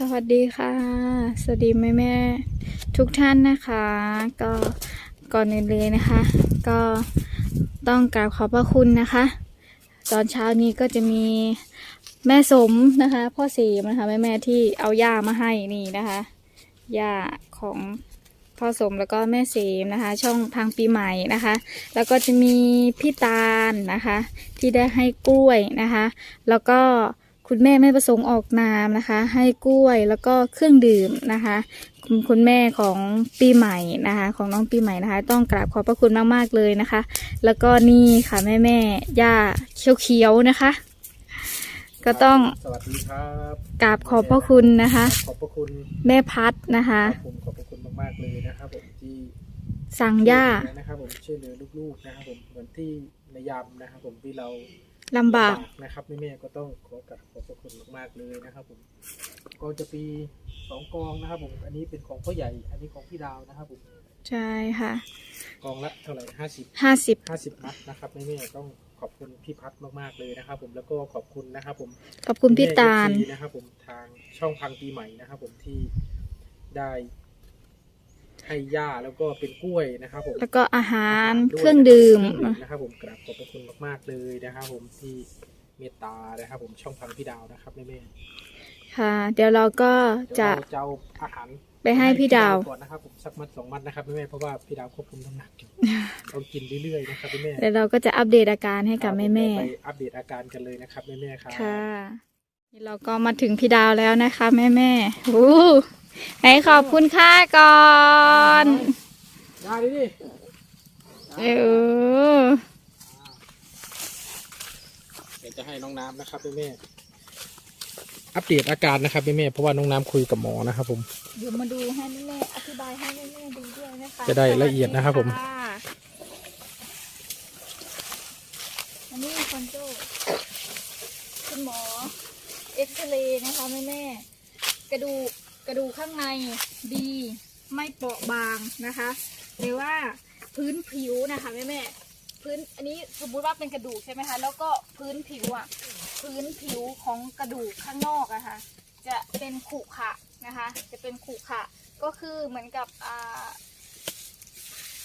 สวัสดีค่ะ สวัสดีแม่แม่ทุกท่านนะคะ ก็ก่อนอื่นเลยนะคะ ก็ต้องกราบขอบพระคุณนะคะ ตอนเช้านี้ก็จะมีแม่สมนะคะ พ่อสีมนะคะแม่แม่ที่เอาย่ามาให้นี่นะคะย่าของพ่อสมแล้วก็แม่เสมนะคะ ช่องพังปีใหม่นะคะ แล้วก็จะมีพี่ตาลนะคะ ที่ได้ให้กล้วยนะคะ แล้วก็ คุณแม่ไม่ประสงค์ออกนามนะคะ ให้กล้วยแล้วก็เครื่องดื่มนะคะคุณคุณแม่ของปีใหม่นะคะ ของน้องปีใหม่นะคะ ต้องกราบขอบพระคุณมากๆเลยนะคะ แล้วก็นี่ค่ะแม่แม่ๆย่าเขียวๆนะคะ ก็ต้องสวัสดีครับกราบขอบพระคุณนะคะ ขอบพระคุณแม่พัดนะคะครับผมขอบพระคุณมากๆเลยนะครับผมที่สั่งย่านะครับผมช่วยเหลือลูกๆนะครับผมเหมือนที่ในยามนะครับผมที่เรา ลำบากนะครับแม่ๆก็ต้องขอกราบขอบพระคุณมากๆเลยนะครับผมก็จะปีสองกองนะครับผมอันนี้เป็นของพ่อใหญ่ อันนี้ของพี่ดาวนะครับผมใช่ค่ะ กองละเท่าไหร่ห้าสิบห้าสิบห้าสิบมัดนะครับแม่ๆต้องขอบคุณพี่พัดมากๆเลยนะครับ ผมแล้วก็ขอบคุณนะครับ ผมขอบคุณพี่ตาลแม่ FC นะครับ ผมทางช่องพังปีใหม่นะครับ ผมที่ได้ ให้ย่าแล้วก็เป็นกล้วยนะครับผมแล้วก็อาหารด้วยเครื่องดื่มเครื่องดื่มนะครับผมกราบขอบพระคุณมากๆเลยนะครับ ผมที่เมตตานะครับ ผมช่องพังพี่ดาวนะครับแม่ค่ะ เดี๋ยวเราก็ๆจะเดี๋ยวเราจะเอาอาหารไปให้พี่ดาวก่อนนะครับผมสักมัดสองมัดนะครับแม่ๆเพราะว่าพี่ดาวควบคุมน้ำหนักอยู่ต้องกินเรื่อยๆนะครับแม่ๆเดี๋ยวเราก็จะอัปเดตอาการให้กับแม่แม่ไปอัปเดตอาการกันเลยนะครับแม่ๆครับๆค่ะ นี่เราก็มาถึงพี่ดาวแล้วนะคะ แม่แม่ๆอู้ให้ขอบคุณค่าก่อนได้ดิดิเออเดี๋ยวจะให้น้องน้ำนะครับแม่ๆอัปเดตอาการนะครับแม่ๆเพราะว่าน้องน้ำคุยกับหมอนะครับผมเดี๋ยวมาดูให้แม่แม่ๆอธิบายให้แม่แม่ๆดูด้วยนะคะจะได้ละเอียดนะครับผมสวัสดีค่ะอันนี้คอนโจคุณหมอ เอ็กซเรย์นะคะแม่แม่กระดูกกระดูกข้างในดีไม่เปราะบางนะคะหรือว่าพื้นผิวนะคะแม่แม่พื้นอันนี้สมมติว่าเป็นกระดูกใช่ไหมคะแล้วก็พื้นผิวอะพื้นผิวของกระดูกข้างนอกอะค่ะจะเป็นขรุขระนะคะ จะเป็นขรุขระก็คือเหมือนกับอ่า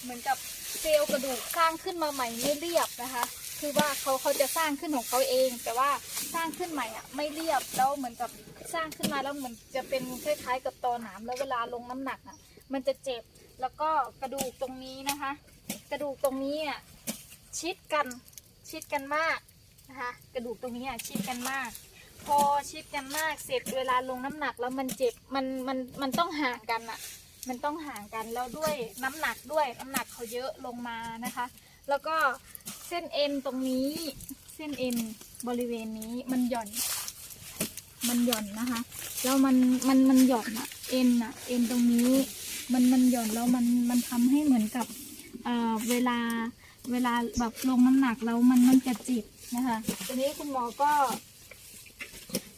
เหมือนกับเซลล์กระดูกสร้างขึ้นมาใหม่ไม่เรียบนะคะ คือว่าเขาเขาจะสร้างขึ้นของเขาเอง แต่ว่าสร้างขึ้นใหม่อะไม่เรียบแล้วเหมือนกับสร้างขึ้นมาแล้วเหมือนจะเป็นคล้ายๆกับตอหนามแล้วเวลาลงน้ำหนักอะ มันจะเจ็บแล้วก็กระดูกตรงนี้นะคะ กระดูกตรงนี้อะชิดกันชิดกันมากนะคะ กระดูกตรงนี้อะชิดกันมาก พอชิดกันมากเสร็จเวลาลงน้ำหนักแล้วมันเจ็บมันมันมันต้องห่างกันอะ มันต้องห่างกันแล้วด้วยน้ำหนักด้วยน้ำหนักเขาเยอะลงมานะคะ แล้วก็ เส้นเอ็นตรงนี้ เส้นเอ็นบริเวณนี้มันหย่อน มันหย่อนนะคะ แล้วมันมันมันหย่อนอะเอ็นอะเอ็นตรงนี้ มันมันหย่อนแล้วมันมันทำให้เหมือนกับเอ่อเวลาเวลาแบบลงน้ำหนักแล้วมันมันจะจิบนะคะทีนี้คุณหมอก็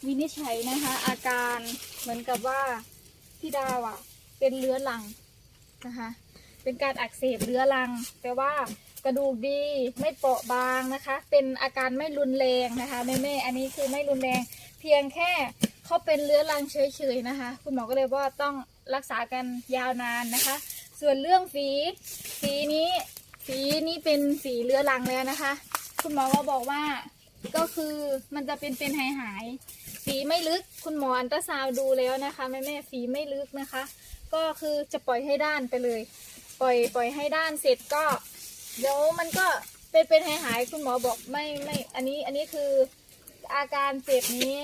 วินิจฉัยนะคะ อาการเหมือนกับว่าพี่ดาวอะเป็นเรื้อรังนะคะ เป็นการอักเสบเรื้อรัง แต่ว่า กระดูกดีไม่เปราะบางนะคะ เป็นอาการไม่รุนแรงนะคะแม่แม่ๆอันนี้คือไม่รุนแรง เพียงแค่เขาเป็นเรื้อรังเฉยๆนะคะ คุณหมอก็เลยว่าต้องรักษากันยาวนานนะคะ ส่วนเรื่องฝีฝีนี้ฝีนี้เป็นฝีเรื้อรังแล้วนะคะ คุณหมอก็บอกว่าก็คือมันจะเป็นเป็นหายหายๆฝีไม่ลึกคุณหมออันตราซาวดูแล้วนะคะแม่แม่ๆฝีไม่ลึกนะคะ ก็คือจะปล่อยให้ด้านไปเลย ปล่อยปล่อยให้ด้านเสร็จก็ เดี๋ยวมันก็เป็นเป็นหายหายๆคุณหมอบอกไม่ไม่อันนี้อันนี้คืออาการเจ็บนี้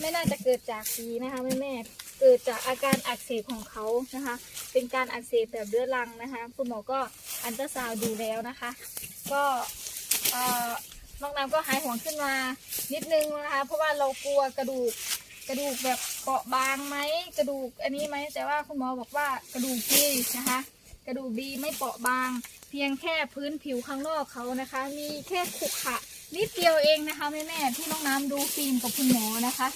ไม่น่าจะเกิดจากฝีนะคะแม่แม่เกิดจากอาการอักเสบของเขานะคะ เป็นการอักเสบแบบเรื้อรังนะคะ คุณหมอก็อันตราซาวดูแล้วนะคะ ก็เอ่อน้องน้ำก็หายห่วงขึ้นมานิดนึงนะคะ เพราะว่าเรากลัวกระดูกกระดูกแบบเปราะบางไหมกระดูกอันนี้ไหมแต่ว่าคุณหมอบอกว่ากระดูกดีนะคะ กระดูกดีไม่เปราะบาง เพียงแค่พื้นผิวข้างนอกเขานะคะ มีแค่ขรุขระนิดเดียวเองนะคะแม่แม่ที่น้องน้ำดูฟิล์มกับคุณหมอนะคะ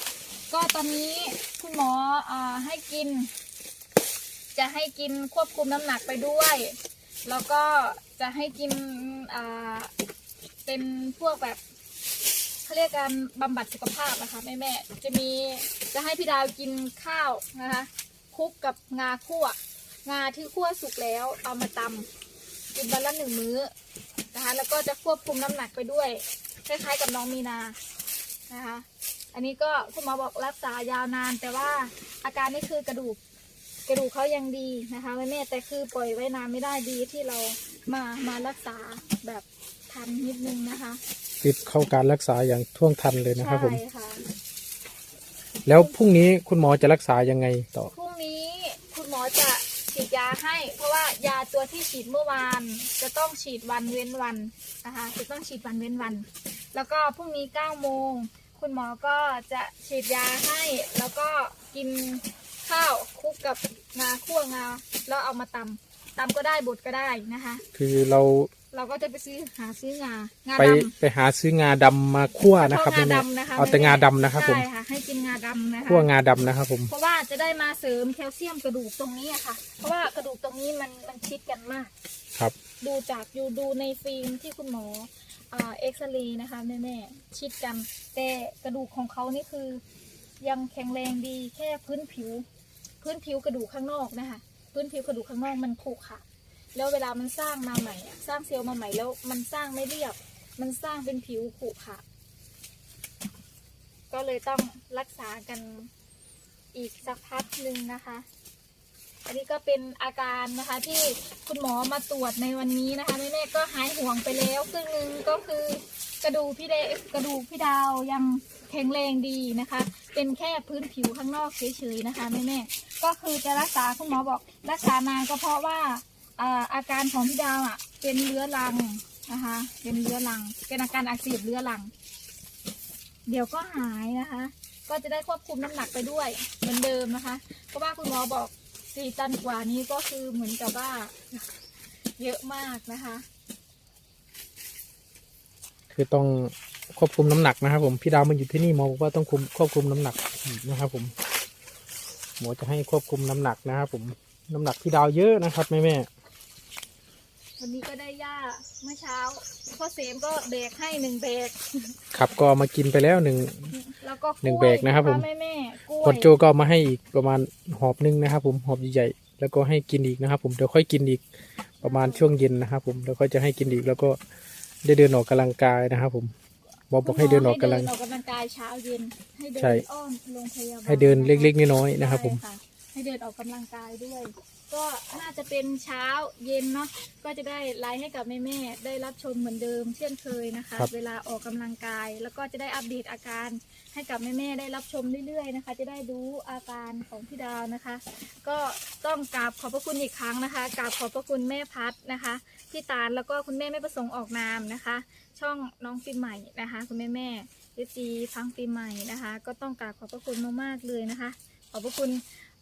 ก็ตอนนี้คุณหมออ่าให้กิน จะให้กินควบคุมน้ำหนักไปด้วย แล้วก็จะให้กินอ่าเป็นพวกแบบเขาเรียกการบำบัดสุขภาพนะคะแม่แม่จะมีจะให้พี่ดาวกินข้าวนะคะคลุกกับงาคั่ว งาที่คั่วสุกแล้วเอามาตำกินวันละหนึ่งมื้อนะคะ แล้วก็จะควบคุมน้ำหนักไปด้วย คล้ายๆกับน้องมีนานะคะ อันนี้ก็คุณหมอบอกรักษายาวนาน แต่ว่าอาการนี่คือกระดูกกระดูกเขายังดีนะคะแม่แม่ๆแต่คือปล่อยไว้นานไม่ได้ดีที่เรามามารักษาแบบทันนิดนึงนะคะติดเข้าการรักษาอย่างท่วงทันเลยนะครับผมใช่ค่ะแล้วพรุ่งนี้คุณหมอจะรักษายังไงต่อพรุ่งนี้คุณหมอจะฉี ดยาให้ เพราะว่ายาตัวที่ฉีดเมื่อวาน จะต้องฉีดวันเว้นวันนะคะจะต้องฉีดวันเว้นวัน แล้วก็พรุ่งนี้9โมงคุณหมอก็จะฉีดยาให้ แล้วก็กินข้าวคลุกกับงาคั่วงาแล้วเอามาตำ ตำก็ได้บดก็ได้นะคะ คือเราเราก็จะไปซื้อหาซื้องางาไปดไปหาซื้องาดำมาคั่วำนะครับเฉพาะแม่งาดำนะคะ เอาแต่งาดำนะครับ ผมใช่ค่ะให้กินงาดำนะคะคั่วงาดำนะครับผมเพราะว่าจะได้มาเสริมแคลเซียมกระดูกตรงนี้อะค่ะ เพราะว่ากระดูกตรงนี้มันมันชิดกันมาก ครับ ดูจากอยู่ดูในฟิล์มที่คุณหมออ่าเอ็กซเรย์นะคะแม่แม่ๆชิดกัน แต่กระดูกของเขานี่คือ ยังแข็งแรงดีแค่พื้นผิว พื้นผิวกระดูกข้างนอกนะคะ พื้นผิวกระดูกข้างนอกมันผุค่ะแล้วเวลามันสร้างมาใหม่อะสร้างเซลล์มาใหม่แล้วมันสร้างไม่เรียบ มันสร้างเป็นผิวผุค่ะก็เลยต้องรักษากันอีกสักพักหนึ่งนะคะ อันนี้ก็เป็นอาการนะคะที่คุณหมอมาตรวจในวันนี้นะคะแม่ๆก็หายห่วงไปแล้วครึ่งนึงก็คือกระดูกพี่เดกระดูกพี่ดาวยังแข็งแรงดีนะคะ เป็นแค่พื้นผิวข้างนอกเฉยๆนะคะแม่ๆ ก็คือจะรักษาคุณหมอบอก รักษานานก็เพราะว่าอาการของพี่ดาวอะ เป็นเรื้อรังนะคะ เป็นเรื้อรัง เป็นอาการอักเสบเรื้อรัง เดี๋ยวก็หายนะคะ ก็จะได้ควบคุมน้ำหนักไปด้วย เหมือนเดิมนะคะ เพราะว่าคุณหมอบอกสี่ตันกว่านี้ก็คือเหมือนกับว่า เยอะมากนะคะ คือต้องควบคุมน้ำหนักนะครับผมพี่ดาวมาอยู่ที่นี่หมอบอกว่าต้องคุมควบคุมน้ำหนักนะครับผม หมอจะให้ควบคุมน้ำหนักนะครับผมน้ำหนักพี่ดาวเยอะนะครับแม่แม่วันนี้ก็ได้ย่าเมื่อเช้าพ่อเสมก็เบรกให้หนึ่งเบรกๆครับก็เอามากินไปแล้วหนึ่ง แล้วก็กล้วยหนึ่งเบรกนะครับผม แม่แม่ๆกล้วยคนโจก็เอามาให้อีกประมาณหอบหนึงนะครับ ผมหอบใหญ่ๆแล้วก็ให้กินอีกนะครับ ผมเดี๋ยวค่อยกินอีกประมาณช่วงเย็นนะครับ ผมแล้วก็จะให้กินอีกแล้วก็ได้เดินออกกำลังกายนะครับ ผม หมอบอกให้เดินออกกำลังให้เดินออกกำลังกายเช้าเย็นให้เดินใช่อ้อมโรงพยาบาลให้เดินเล็กๆน้อยๆนะครับผม ใช่ ให้เดินออกกำลังกายด้วย ก็น่าจะเป็นเช้าเย็นเนาะก็จะได้ไลฟ์ให้กับแม่แม่ๆได้รับชมเหมือนเดิมเช่นเคยนะคะ ครับ เวลาออกกำลังกาย แล้วก็จะได้อัปเดตอาการให้กับแม่แม่ๆได้รับชมเรื่อยๆนะคะ จะได้รู้อาการของพี่ดาวนะคะ ก็ต้องกราบขอบพระคุณอีกครั้งนะคะกราบขอบพระคุณแม่พัดนะคะพี่ตาลแล้วก็คุณแม่ไม่ประสงค์ออกนามนะคะ ช่องน้องปีใหม่นะคะ คุณแม่แม่เอจีพังปีใหม่นะคะ ก็ต้องกราบขอบพระคุณมากๆเลยนะคะ ขอบพระคุณ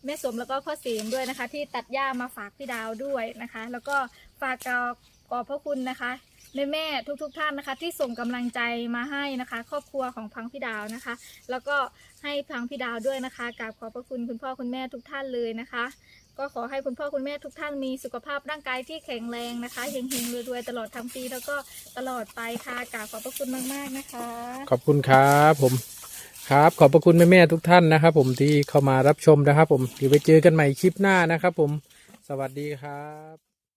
แม่สมแล้วก็พ่อเสมด้วยนะคะ ที่ตัดหญ้ามาฝากพี่ดาวด้วยนะคะ แล้วก็ฝากกราบขอบพระคุณนะคะแม่แม่ทุกๆท่านนะคะ ที่ส่งกำลังใจมาให้นะคะ ครอบครัวของพังพี่ดาวนะคะ แล้วก็ให้พังพี่ดาวด้วยนะคะกราบขอบพระคุณคุณพ่อคุณแม่ทุกท่านเลยนะคะ ก็ขอให้คุณพ่อคุณแม่ทุกท่านมีสุขภาพร่างกายที่แข็งแรงนะคะเฮงๆรวยๆตลอดทั้งปีแล้วก็ตลอดไปค่ะกราบขอบพระคุณมากๆนะคะ ขอบคุณครับผม ครับ ขอบพระคุณแม่ๆทุกท่านนะครับ ผมที่เข้ามารับชมนะครับ ผมเดี๋ยวไปเจอกันใหม่คลิปหน้านะครับ ผมสวัสดีครับ